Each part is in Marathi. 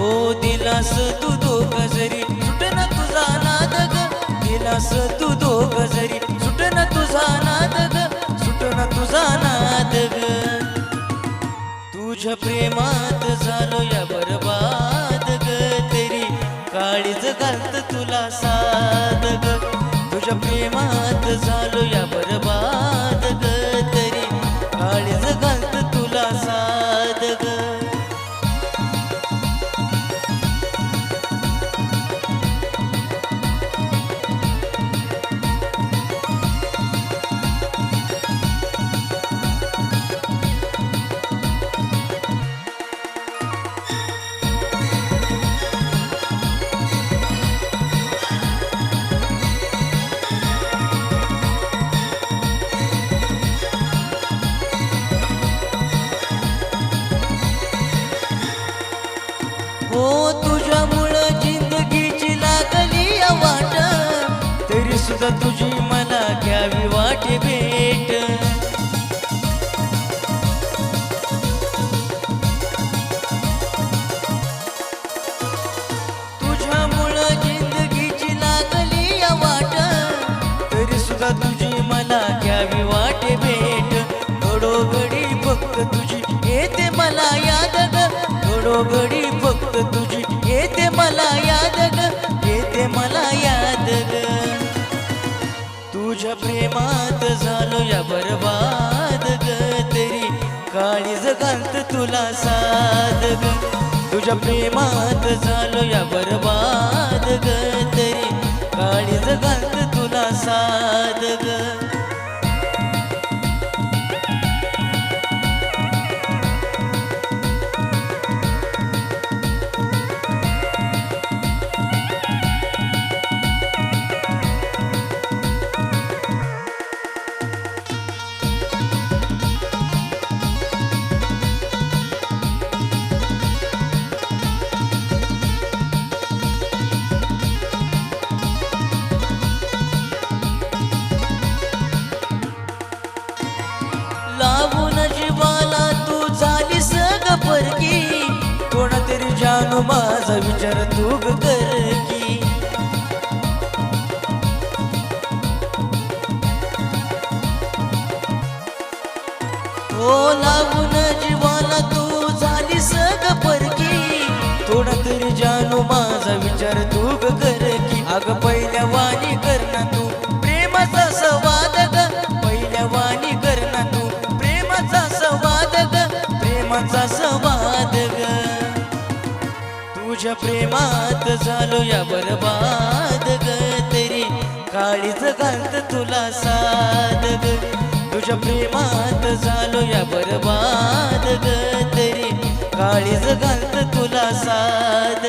हो, दिलास तू दोघ जरी. सुटना तुझा नाद ग. दिलास तू दोघ जरी. सुटना तुझा नाद ग. सुटना तुझा नाद ग. तुझ्या प्रेमात झालो या बरबाद ग. तरी काळीज घालत तुला साध ग. तुझ्या प्रेमात झालो या बर हो, तुझी मला घ्यावी वाटे भेट. तुझ्यामुळं जिंदगीची लागली या वाट. तरी सुद्धा तुझी मला घ्यावी वाटे भेट. घडोघडी फक्त तुझी येते मला याद. घडोघडी प्रेमात झालो या बरबाद ग तरी. काळीज घालत तुला साध ग. तुझ्या प्रेमात झालो या बरबाद ग तरी. काळीज घालत तुला साध ग. विचार तू हो लावून जीवाला तू झाली सग परकी। थोडा तरी जानू माझा विचार तू ग कर की अग पहिल्या वाणी कर तुझ्या प्रेमात झालो या बरबाद ग. तरी काळीच घालत तुला साध ग. तुझ्या प्रेमात झालो या बरबाद ग. तरी काळीच घालत तुला साध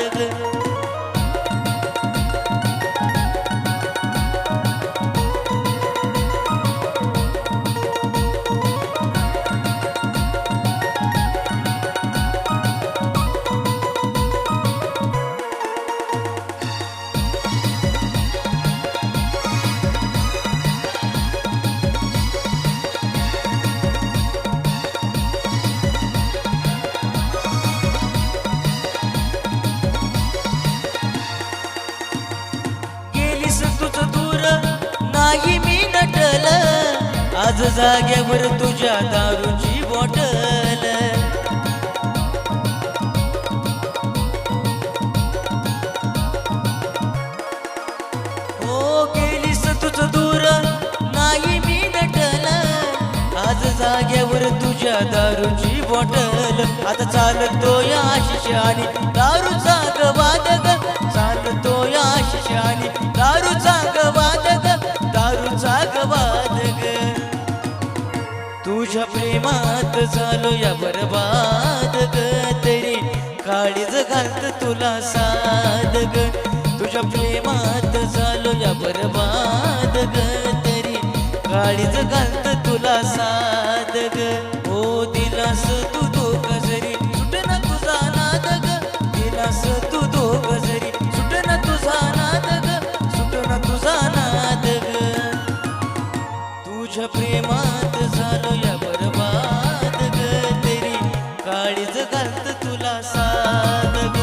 आज जाग्यावर तुझ्या दारूची बॉटल. हो गेलीस तुझ दूर नाही मी नटल. आज जाग्यावर तुझ्या दारूची बॉटल. आता चालतो या आशिष आणि दारूचा गवाद चालतो या आशिष आणि झालो या बरबाद ग. तरी काळीज घालत तुला साध ग. तुझ्या प्रेमात झालो या बरबाद ग. तरी काळीज घालत तुला साध ग. हो दिलास तू दोघ गजरी सुट ना तुझा नाद ग. दिलास तू दोघ गजरी सुट ना तुझा नाद ग. सुट ना तुझा नाद ग. तुझ्या प्रेमात झालो या sad